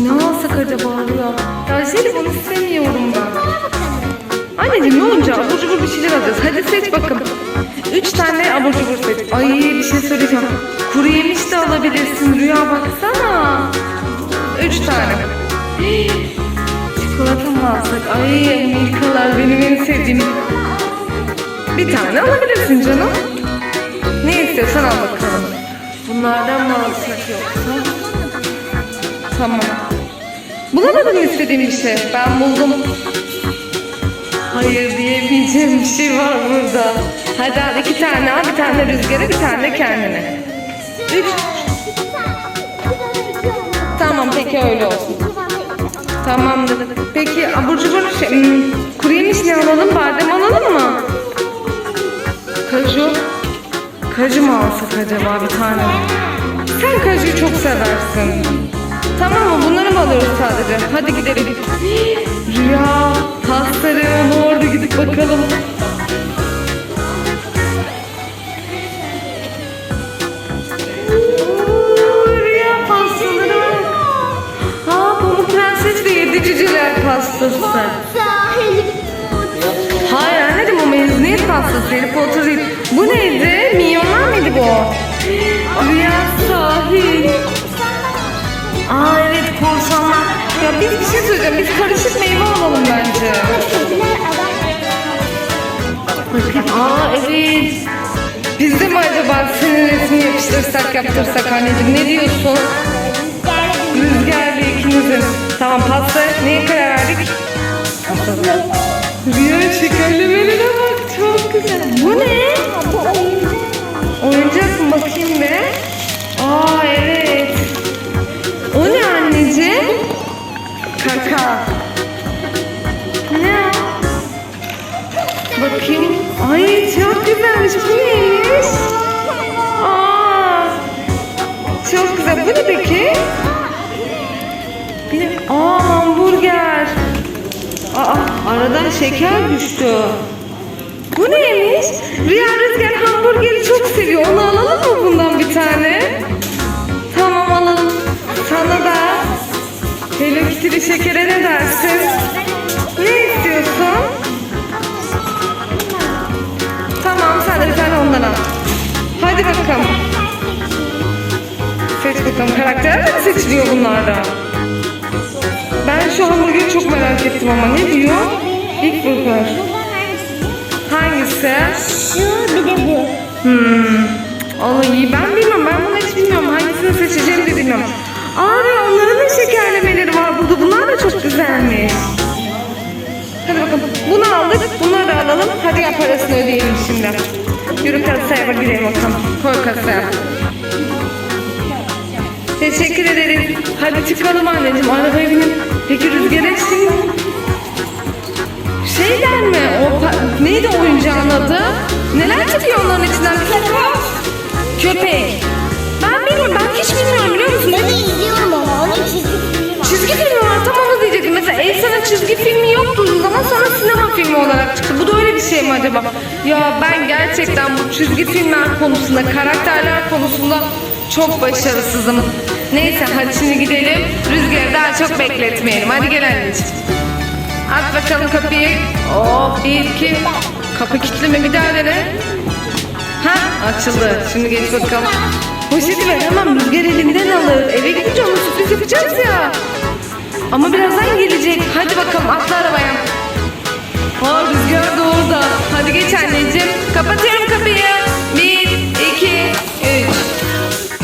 Ne alsak acaba Rüya? Ya jelibon istemiyorum ben. Anneciğim ne olunca abur cubur bir şeyler alacağız. Hadi seç bakalım. Üç tane abur cubur seç. Ay bir şey söyleyeceğim. Kuru yemiş de alabilirsin Rüya baksana. Üç tane. Çikolata mı alsak? Ay Milkalar benim en sevdiğim. Bir tane alabilirsin canım. Ne istiyorsan al bakalım. Bunlardan mı alsak yoksa? Tamam. Bulamadın mı istediğin bir şey? Ben buldum. Hayır diyemeyeceğim bir şey var burada. Hadi al iki tane al, bir tane rüzgara, bir tane kendine. Üç. Tamam peki öyle olsun. Tamamdır. Peki abur cubur şey, hmm, kuru yemiş ne alalım? Badem alalım mı? Kaju. Kaju mu alsak acaba bir tane? Sen kajuyu çok seversin. Tamam mı? Bunları mı alıyoruz sadece? Hadi gidelim. Rüya, tasları orada gidip bakalım. Cüceler pastası. Hayır anneciğim o mezuniyet pastası Harry Potter değil. Bu neydi? Minyonlar mıydı bu? Rüya sahil. Aa evet korsanlar. Ya biz bir şey söyleyeceğim. Biz karışık meyve alalım bence. Bakın aa evet. Biz de mi acaba senin resmini yapıştırsak yaptırsak anneciğim ne diyorsun? Rüzgarlı ikinizin. Tamam pasta neye karar verdik? Rüya şekerlemelere bak çok güzel. Bu ne? Oyuncak mı bakayım be? Bakayım. Ay çok güzelmiş. Bu? Aa. Çok güzel. Bu ne peki? Bir aa hamburger. Aa aradan şeker düştü. Bu neymiş? Rüya Rüzgar hamburgeri çok seviyor. Onu alalım mı bundan bir tane? Tamam alalım. Sana da Hello Kitty'li şekere ne dersin? Karakter mi seçiliyor bunlarda? Ben şu hamburgeri çok merak ettim ama ne diyor? İlk burger. Hangisi? Şu bir de bu. Hmm. Onu iyi ben bilmem. Ben bunu hiç bilmiyorum. Hangisini seçeceğimi de bilmiyorum. Aa ve onların da şekerlemeleri var burada. Bunlar da çok güzelmiş. Hadi bakalım. Bunu aldık. Bunları da alalım. Hadi gel parasını ödeyelim şimdi. Yürü kasaya bak gidelim bakalım. Koy kasaya. Teşekkür ederim. Hadi çıkalım anneciğim. Arabaya binin. Peki rüzgar etsin. Şeyler mi? O neydi oyuncağın adı? Neler çıkıyor onların içinden? Köpek. Ben bilmiyorum. Ben hiç bilmiyorum biliyor musun? Ben de izliyorum ama onun çizgi filmi var. Çizgi filmi var tam onu diyecektim. Mesela Elsa'nın çizgi filmi yoktu uzun zaman sonra sinema filmi olarak çıktı. Bu da öyle bir şey mi acaba? Ya ben gerçekten bu çizgi filmler konusunda, karakterler konusunda çok başarısızım. Neyse hadi şimdi gidelim. Rüzgarı daha çok bekletmeyelim. Hadi gel anneciğim. Aç bakalım kapıyı. Hop bir iki. Kapı kilitli mi bir daha dene. Ha açıldı. Şimdi geç bakalım. Poşeti ver hemen rüzgar elinden alır. Eve gidince ona sürpriz yapacağız ya. Ama birazdan gelecek. Hadi bakalım atla arabaya. Aa rüzgar da orada. Hadi geç anneciğim. Kapatıyorum kapıyı.